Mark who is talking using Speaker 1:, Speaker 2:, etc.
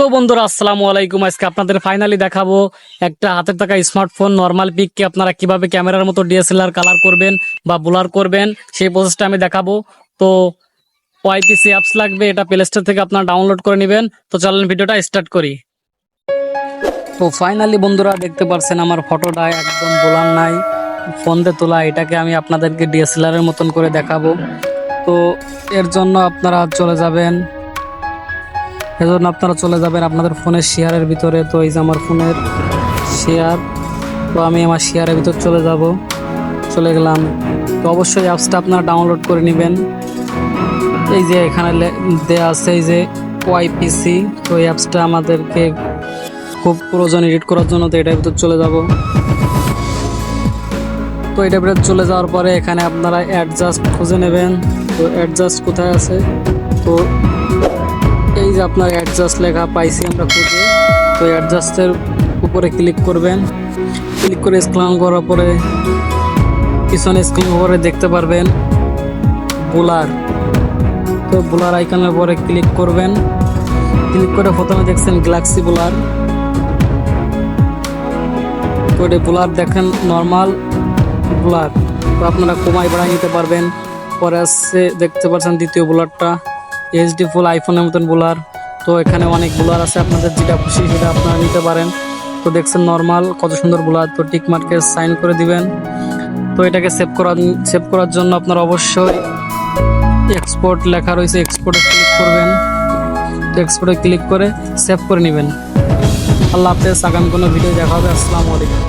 Speaker 1: তো বন্ধুরা, আসসালামু আলাইকুম। আজকে আপনাদের ফাইনালি দেখাবো একটা হাতের থাকা স্মার্টফোন নর্মাল পিককে আপনারা কীভাবে ক্যামেরার মতো ডিএসএলআর কালার করবেন বা ব্লার করবেন, সেই প্রসেসটা আমি দেখাবো। তো ওয়াইপিসি অ্যাপস লাগবে, এটা প্লে স্টোর থেকে আপনারা ডাউনলোড করে নেবেন। তো চলেন ভিডিওটা স্টার্ট করি। তো ফাইনালি বন্ধুরা, দেখতে পারছেন আমার ফটোটা একদম বোলার নাই। ফোন দিয়ে তোলা, এটাকে আমি আপনাদেরকে ডিএসএলআর এর মতন করে দেখাবো। তো এর জন্য আপনারা চলে যাবেন এজন্য আপনারা চলে যাবেন আপনাদের ফোনের শেয়ারের ভিতরে। তো এই যে আমার ফোনের শেয়ার, তো আমি আমার শেয়ারের ভিতর চলে যাব, চলে গেলাম। তো অবশ্যই অ্যাপসটা আপনারা ডাউনলোড করে নেবেন। এই যে এখানে দেয়া আছে এই যে ওয়াইপিসি, তো এই অ্যাপসটা আমাদেরকে খুব প্রয়োজন এডিট করার জন্য, তো এটার ভিতর চলে যাব। তো এটার ভিতর চলে যাওয়ার পরে এখানে আপনারা অ্যাডজাস্ট খুঁজে নেবেন। তো অ্যাডজাস্ট কোথায় আছে? তো যে আপনার অ্যাডজাস্ট লেখা পাইছি আমরা খুঁজে। তো অ্যাডজাস্টের উপরে ক্লিক করবেন। ক্লিক করে স্ক্লান করার পরে পিছনে স্ক্রিন উপরে দেখতে পারবেন বোলার তো বোলার আইকনের পরে ক্লিক করবেন। ক্লিক করে প্রথমে দেখছেন গ্যালাক্সি বোলার তো এটা বোলার দেখেন নর্মাল বোলার তো আপনারা কমাই বাড়াই নিতে পারবেন। পরে আসছে, দেখতে পাচ্ছেন দ্বিতীয় বোলারটা এইচডি ফুল আইফোনের মতন বোলার তো এখানে অনেক বোলার আছে আপনাদের, যেটা খুশি সেটা আপনারা নিতে পারেন। তো দেখছেন নর্মাল কত সুন্দর বোলার। তো টিক মার্কে সাইন করে দিবেন। তো এটাকে সেভ করার সেভ করার জন্য আপনারা অবশ্যই এক্সপোর্ট লেখা রয়েছে এক্সপোর্টে ক্লিক করবেন। তো এক্সপোর্টে ক্লিক করে সেভ করে নেবেন। আল্লাহ হাফেজ, আগামী কোনো ভিডিও দেখা হবে। আসসালামু আলাইকুম।